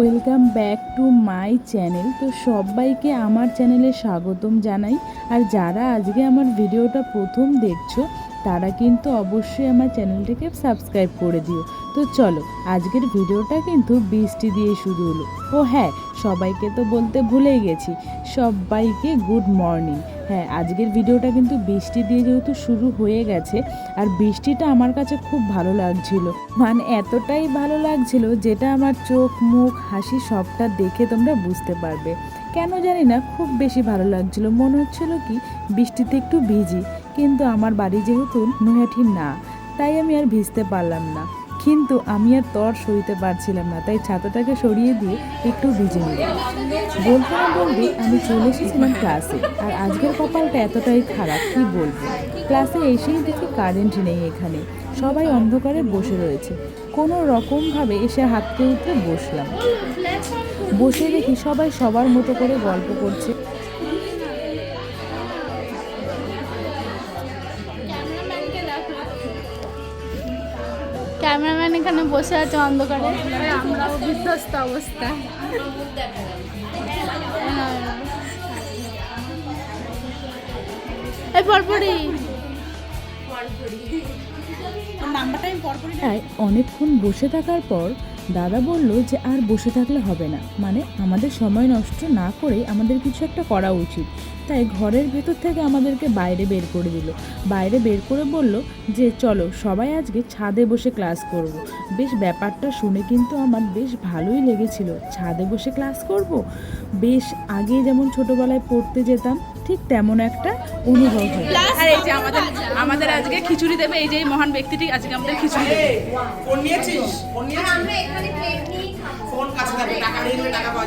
Welcome back to my channel তো সবাইকে আমার চ্যানেলে স্বাগতম জানাই। আর যারা আজকে আমার ভিডিওটা প্রথম দেখছ তারা কিন্তু অবশ্যই আমার চ্যানেলটাকে সাবস্ক্রাইব করে দিও। তো চলো, আজকের ভিডিওটা কিন্তু বৃষ্টি দিয়ে শুরু হলো। ও হ্যাঁ সবাইকে তো বলতে ভুলেই গেছি, সবাইকে গুড মর্নিং। হ্যাঁ আজকের ভিডিওটা কিন্তু বৃষ্টি দিয়ে যেহেতু শুরু হয়ে গেছে, আর বৃষ্টিটা আমার কাছে খুব ভালো লাগছিল। মানে এতটাই ভালো লাগছিল যেটা আমার চোখ, মুখ, হাসি সবটা দেখে তোমরা বুঝতে পারবে। কেন জানি না, খুব বেশি ভালো লাগছিল। মনে হচ্ছিল কি, বৃষ্টিতে একটু ভিজি। কিন্তু আমার বাড়ি যেহেতু নৈহাটি না, তাই আমি আর ভিজতে পারলাম না। কিন্তু আমি আর তর সইতে পারছিলাম না, তাই ছাতাটাকে সরিয়ে দিয়ে একটু ভিজে নিলাম। বলতে না বলতে আমি চলে এসেছিলাম ক্লাসে আর আজকের কপালটা এতটাই খারাপ, কি বলব? ক্লাসে এসেই দেখি কারেন্ট নেই এখানে। সবাই অন্ধকারে বসে রয়েছে। কোনো রকমভাবে এসে হাততে উঠে বসলাম। বসে দেখি সবাই সবার মতো করে গল্প করছে। ক্যামেরাম্যান এখানে বসে আছে অন্ধকারে আমরাও বিধ্বস্ত অবস্থা এই পরপরই তাই অনেকক্ষণ বসে থাকার পর দাদা বলল যে আর বসে থাকলে হবে না মানে আমাদের সময় নষ্ট না করে আমাদের কিছু একটা করা উচিত তাই ঘরের ভেতর থেকে আমাদেরকে বাইরে বের করে দিল বাইরে বের করে বলল যে, চলো সবাই আজকে ছাদে বসে ক্লাস করব। বেশ ব্যাপারটা শুনে কিন্তু আমার বেশ ভালোই লেগেছিল ছাদে বসে ক্লাস করব। বেশ আগে যেমন ছোটোবেলায় পড়তে যেতাম ঠিক তেমন একটা অনুভব হয়। আর এই যে আমাদের আমাদের আজকে খিচুড়ি দেবে এই যে এই মহান ব্যক্তিটি আজকে আমাদের খিচুড়ি দেবে। ফোন নিয়েছিস? ফোন নিয়েছিস? ফোন কাছে থাকবে টাকা নিয়ে টাকা পাওয়া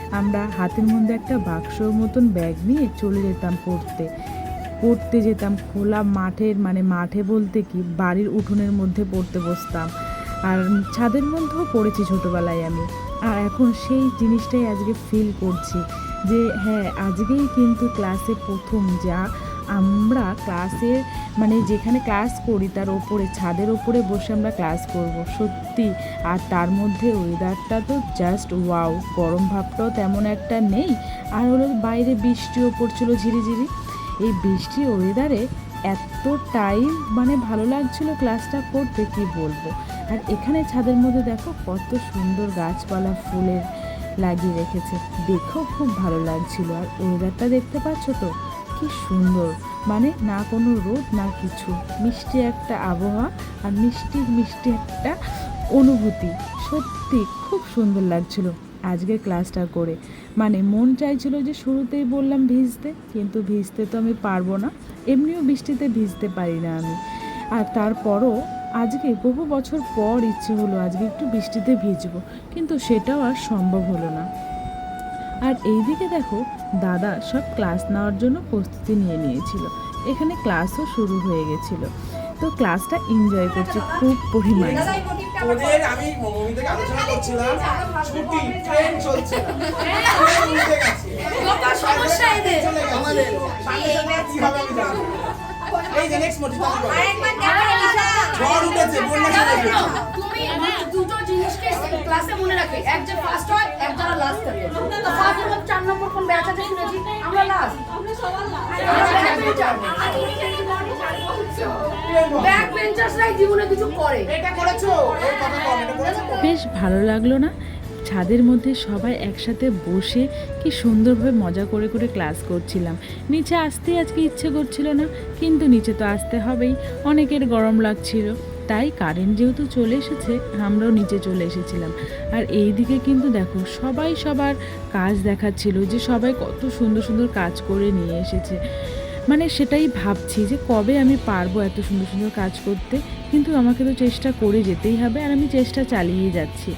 আমরা হাতের মধ্যে একটা বাক্সর মতন ব্যাগ নিয়ে চলে যেতাম পড়তে। পড়তে যেতাম খোলা মাঠের মানে মাঠে বলতে কি, বাড়ির উঠোনের মধ্যে পড়তে বসতাম। আর ছাদের মধ্যেও পড়েছি ছোটোবেলায় আমি। আর এখন সেই জিনিসটাই আজকে ফিল করছি যে হ্যাঁ আজকেই কিন্তু ক্লাসে প্রথম যা আমরা ক্লাসের মানে যেখানে ক্লাস করি তার ওপরে, ছাদের ওপরে বসে আমরা ক্লাস করব। সত্যি। আর তার মধ্যে ওয়েদারটা তো জাস্ট ওয়াও গরম ভাবটাও তেমন একটা নেই। আর হলো বাইরে বৃষ্টিও পড়ছিল ঝিরিঝিরি। এই বৃষ্টি ওয়েদারে এতটাই মানে ভালো লাগছিল ক্লাসটা করতে, কি বলব? আর এখানে ছাদের মধ্যে দেখো কত সুন্দর গাছপালা, ফুলের লাগিয়ে রেখেছে। দেখেও খুব ভালো লাগছিল। আর ওয়েদারটা দেখতে পাচ্ছ তো? কি সুন্দর। মানে না কোনো রোদ, না কিছু। মিষ্টি একটা আবহাওয়া আর মিষ্টি মিষ্টি একটা অনুভূতি। সত্যি খুব সুন্দর লাগছিল আজকের ক্লাসটা করে। মানে মন চাইছিল যে শুরুতেই বললাম ভিজতে, কিন্তু ভিজতে তো আমি পারব না। এমনিও বৃষ্টিতে ভিজতে পারি না আমি। আর তারপরও আজকে বহু বছর পর ইচ্ছে হলো আজকে একটু বৃষ্টিতে ভিজবো, কিন্তু সেটাও আর সম্ভব হলো না। আর এইদিকে দেখো দাদা সব ক্লাস নেওয়ার জন্য প্রস্তুতি নিয়ে নিয়েছিল। এখানে ক্লাসও শুরু হয়ে গেছিল। তো ক্লাসটা এনজয় করছে খুব পরিমাণে। ওদের আমি মমি থেকে আলোচনা করছিলাম ছুটি ট্রেন চলছে। না সমস্যা এদের? আমাদের সামনে সামনে কি হবে আমি জানি না। এই যে নেক্সট মোটিভ ঝড় উঠেছে বন্যা ক্লাসে মনে রাখে এক যে ফার্স্ট হয় এক যারা লাস্ট থাকে তো ফার্স্ট এবং চার নম্বর কোন ব্যাচ আছে শুনেছি? আমরা লাস্ট ব্যাক বেঞ্চার্সরাই জীবনে কিছু করে। এটা করেছ? এই কথা কম এটা করেছ তো? বেশ ভালো লাগল না? ছাদের মধ্যে সবাই একসাথে বসে কি সুন্দরভাবে মজা করে করে ক্লাস করছিলাম। নিচে আসতে আজকে ইচ্ছে করছিল না কিন্তু নিচে তো আসতে হবেই। অনেকের গরম লাগছিল। তাই কারেন্ট যেহেতু চলে এসেছে, আমরাও নিচে চলে এসেছিলাম। আর এই দিকে কিন্তু দেখো, সবাই সবার কাজ দেখাচ্ছিল যে সবাই কত সুন্দর সুন্দর কাজ করে নিয়ে এসেছে। মানে সেটাই ভাবছি যে কবে আমি পারব এত সুন্দর সুন্দর কাজ করতে, কিন্তু আমাকে তো চেষ্টা করে যেতেই হবে আর আমি চেষ্টা চালিয়ে যাচ্ছি।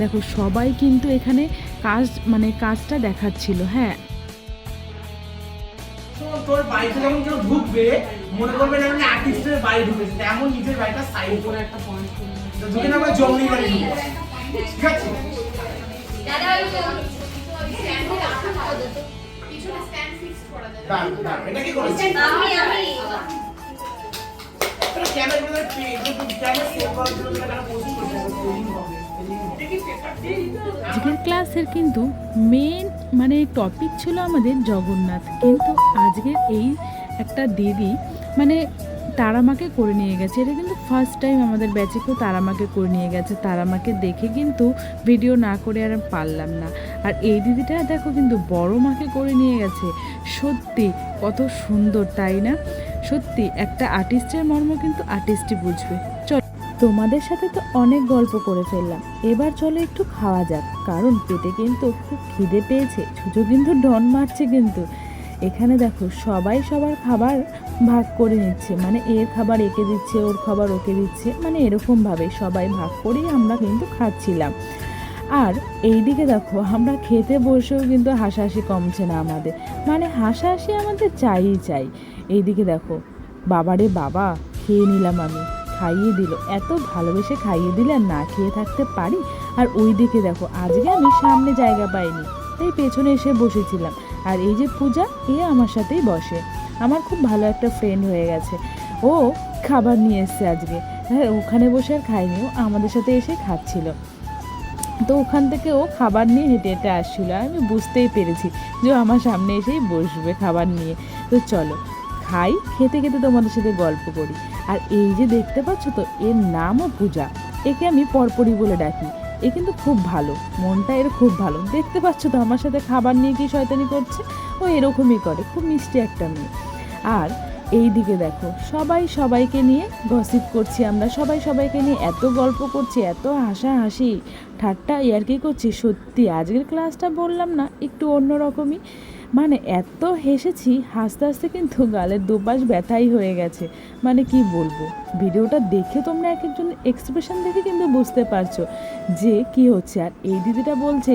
দেখো, সবাই কিন্তু এখানে কাজ মানে কাজটা দেখাচ্ছিল হ্যাঁ। তোর যখন কেউ ঢুকবে মনে করবে না আমি আর্টিস্টের বাড়ি ঢুকেছি তেমন নিজের বাড়িটা সাইড করে একটা পয়েন্ট না আমরা জঙ্গলি বাড়ি ঠিক আছে? এটা কি। আজকের ক্লাসের কিন্তু মেন মানে টপিক ছিল আমাদের জগন্নাথ। কিন্তু আজকের এই একটা দিদি মানে তারামাকে করে নিয়ে গেছে। এটা কিন্তু ফার্স্ট টাইম আমাদের ব্যাচে কেউ তারামাকে করে নিয়ে গেছে। তারামাকে দেখে কিন্তু ভিডিও না করে আর পারলাম না। আর এই দিদিটা দেখো কিন্তু বড় মাকে করে নিয়ে গেছে। সত্যি কত সুন্দর, তাই না? সত্যি একটা আর্টিস্টের মর্ম কিন্তু আর্টিস্টই বুঝবে। চল, তোমাদের সাথে তো অনেক গল্প করে ফেললাম। এবার চলো একটু খাওয়া যাক। কারণ পেটে কিন্তু খুব খিদে পেয়েছে। ছুঁচো কিন্তু ডন মারছে কিন্তু। এখানে দেখো সবাই সবার খাবার ভাগ করে নিচ্ছে। মানে এর খাবার একে দিচ্ছে, ওর খাবার ওকে দিচ্ছে। মানে এরকমভাবে সবাই ভাগ করেই আমরা কিন্তু খাচ্ছিলাম। আর এই দিকে দেখো, আমরা খেতে বসেও কিন্তু হাসাহাসি কমছে না আমাদের। মানে হাসাহাসি আমাদের চাইই চাই। এইদিকে দেখো, বাবারে বাবা, খেয়ে নিলাম আমি। খাইয়ে দিল। এত ভালোবেসে খাইয়ে দিলে না খেয়ে থাকতে পারি? আর ওই দিকে দেখো, আজকে আমি সামনে জায়গা পাইনি। তাই পেছনে এসে বসেছিলাম। আর এই যে পূজা, এ আমার সাথেই বসে। আমার খুব ভালো একটা ফ্রেন্ড হয়ে গেছে। ও খাবার নিয়ে এসছে আজকে। হ্যাঁ ওখানে বসে আর খায়নি। ও আমাদের সাথে এসে খাচ্ছিল। তো ওখান থেকে ও খাবার নিয়ে হেঁটে হেঁটে আসছিল। আমি বুঝতেই পেরেছি যে আমার সামনে এসেই বসবে খাবার নিয়ে। তো চলো, খাই, খেতে খেতে তোমাদের সাথে গল্প করি। আর এই যে দেখতে পাচ্ছ তো, এর নামও পূজা। একে আমি পরপরই বলে ডাকি। এ কিন্তু খুব ভালো, মনটা এর খুব ভালো। দেখতে পাচ্ছ তো আমার সাথে খাবার নিয়ে কি শয়তানি করছে? ও এরকমই করে, খুব মিষ্টি একটা মেয়ে। আর এই দিকে দেখো, সবাই সবাইকে নিয়ে গসিপ করছি আমরা, সবাই সবাইকে নিয়ে এত গল্প করছি, এত হাসাহাসি, ঠাট্টা ইয়ার্কি করছি। সত্যি, আজকের ক্লাসটা বললাম না, একটু অন্যরকমই। মানে এত হেসেছি, হাসতে হাসতে কিন্তু গালের দুপাশ ব্যথাই হয়ে গেছে। মানে কি বলব? ভিডিওটা দেখে তোমরা এক একজন এক্সপ্রেশন দেখে কিন্তু বুঝতে পারছ যে কি হচ্ছে। আর এই দিদিটা বলছে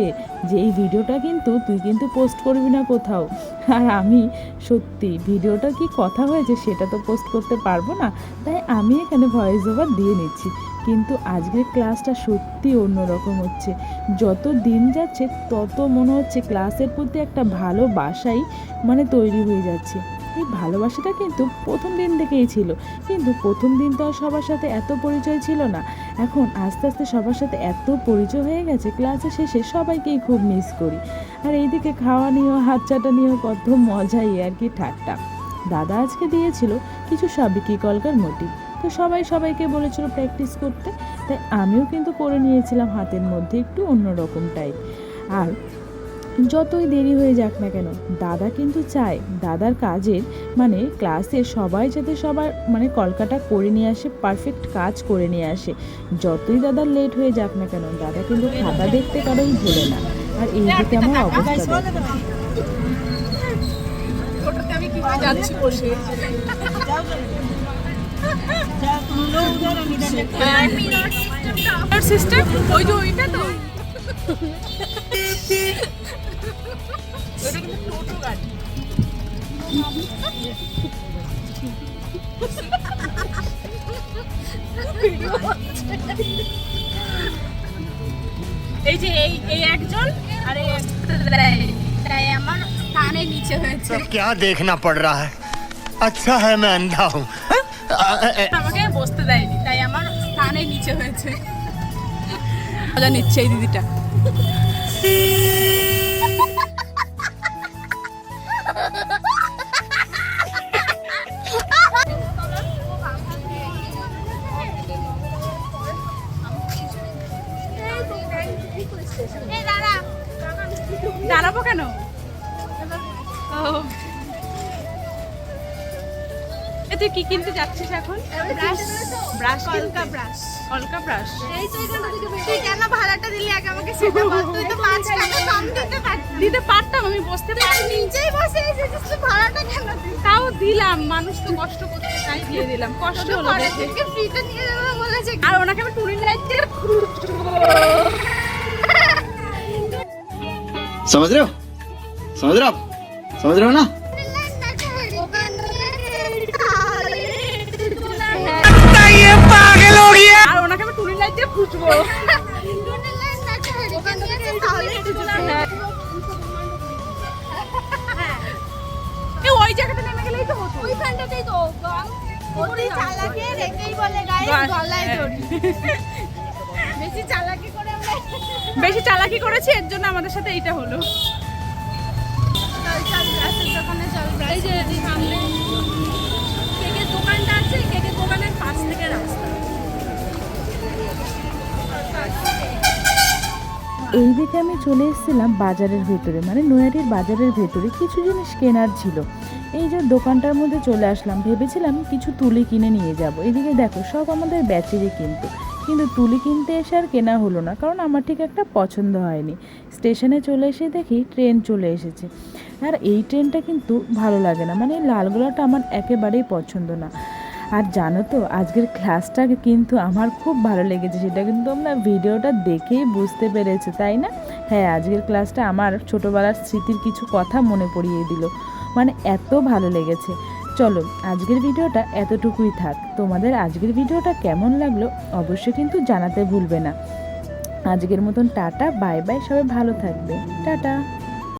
যে, এই ভিডিওটা কিন্তু তুই কিন্তু পোস্ট করবি না কোথাও। আর আমি, সত্যি, ভিডিওটা কি কথা হয়েছে সেটা তো পোস্ট করতে পারব না। তাই আমি এখানে ভয়েস ওভার দিয়ে নিচ্ছি। কিন্তু আজকের ক্লাসটা সত্যি অন্যরকম হচ্ছে। যত দিন যাচ্ছে, তত মনে হচ্ছে ক্লাসের প্রতি একটা ভালোবাসাই মানে তৈরি হয়ে যাচ্ছে। এই ভালোবাসাটা কিন্তু প্রথম দিন থেকেই ছিল। কিন্তু প্রথম দিন তো আর সবার সাথে এত পরিচয় ছিল না। এখন আস্তে আস্তে সবার সাথে এত পরিচয় হয়ে গেছে, ক্লাসের শেষে সবাইকেই খুব মিস করি। আর এইদিকে খাওয়া নিয়েও, হাত চাটা নিয়েও কত মজাই আর কি ঠাট্টা। দাদা আজকে দিয়েছিল কিছু সাবিকি কলকার মোটিভ তো সবাই সবাইকে বলেছিল প্র্যাকটিস করতে। তাই আমিও কিন্তু করে নিয়েছিলাম হাতের মধ্যে একটু অন্যরকম টাইপ আর যতই দেরি হয়ে যাক না কেন, দাদা কিন্তু চায়, দাদার কাজের মানে ক্লাসে সবাই যাতে সবার মানে কলকাটা করে নিয়ে আসে পারফেক্ট কাজ করে নিয়ে আসে। যতই দাদার লেট হয়ে যাক না কেন, দাদা কিন্তু খাতা দেখতে কারোই ভুলে না। আর এই দিকে আমার অবস্থা যাচ্ছি সিস্টেম ওই যে ওইটা তো ওটা কিন্তু টোটো গাড়ি এই যে এই এই একজন আর এই এক- তাই আমার কানে নিচে হয়েছে सब क्या देखना पड़ रहा है अच्छा है मैं अंधा हूँ আমাকে বসতে দেয়নি তাই আমার স্থানে নিচে হয়েছে। মজা নিচ্ছে এই দিদিটা। দাঁড়াবো কি কিনতে যাচ্ছিস এখন ব্রাশ ব্রাশ কলকা ব্রাশ কলকা ব্রাশ তুই কেন ভাড়াটা দিলি আগে আমাকে সেটা বল তুই তো পাঁচ টাকা কম দিতে পারতি দিতে পারতাম আমি বসতে পারি নিচেই বসে এসেছিস তুই ভাড়াটা কেন দিলি তাও দিলাম মানুষ তো কষ্ট করতে তাই দিয়ে দিলাম কষ্ট হলো পরে দেখে। থেকে ফ্রিতে নিয়ে যাবে বলেছে আর ওনাকে আমি টুরিং লাইট দিয়ে समझ रहे हो समझ रहे हो आप समझ रहे हो ना ওই জায়গাটা নেমে গেলেই তো হতো। ওইখানটাতেই তো গম অতি রেখেই বলে গায়ে গায়ে- গলায় হ্যাঁ। দড়ি। বেশি চালাকি করে আমরা বেশি চালাকি করেছি এর জন্য আমাদের সাথে এইটা হলো। এই যে সামনে। কেকের দোকানটা আছে কেকের দোকানের পাশ থেকে রাস্তা। এই দিকে আমি চলে এসেছিলাম বাজারের ভেতরে মানে নয়াটির বাজারের ভেতরে কিছু জিনিস কেনার ছিল। এই যে দোকানটার মধ্যে চলে আসলাম, ভেবেছিলাম কিছু তুলি কিনে নিয়ে যাব। এদিকে দেখো, সব আমাদের ব্যাচেরই কিন্তু। কিন্তু তুলি কিনতে এসে আর কেনা হলো না, কারণ আমার ঠিক একটা পছন্দ হয়নি। স্টেশনে চলে এসে দেখি ট্রেন চলে এসেছে। আর এই ট্রেনটা কিন্তু ভালো লাগে না মানে এই লালগোলাটা আমার একেবারেই পছন্দ না। আর জানো তো, আজকের ক্লাসটা কিন্তু আমার খুব ভালো লেগেছে। সেটা কিন্তু আমরা ভিডিওটা দেখেই বুঝতে পেরেছ, তাই না? হ্যাঁ আজকের ক্লাসটা আমার ছোটোবেলার স্মৃতির কিছু কথা মনে পড়িয়ে দিল। মানে এত ভালো লেগেছে। চলো, আজকের ভিডিওটা এতটুকুই থাক। তোমাদের আজকের ভিডিওটা কেমন লাগল অবশ্যই কিন্তু জানাতে ভুলবে না। আজকের মতন টাটা, বাই বাই, সবাই ভালো থাকবে। টাটা!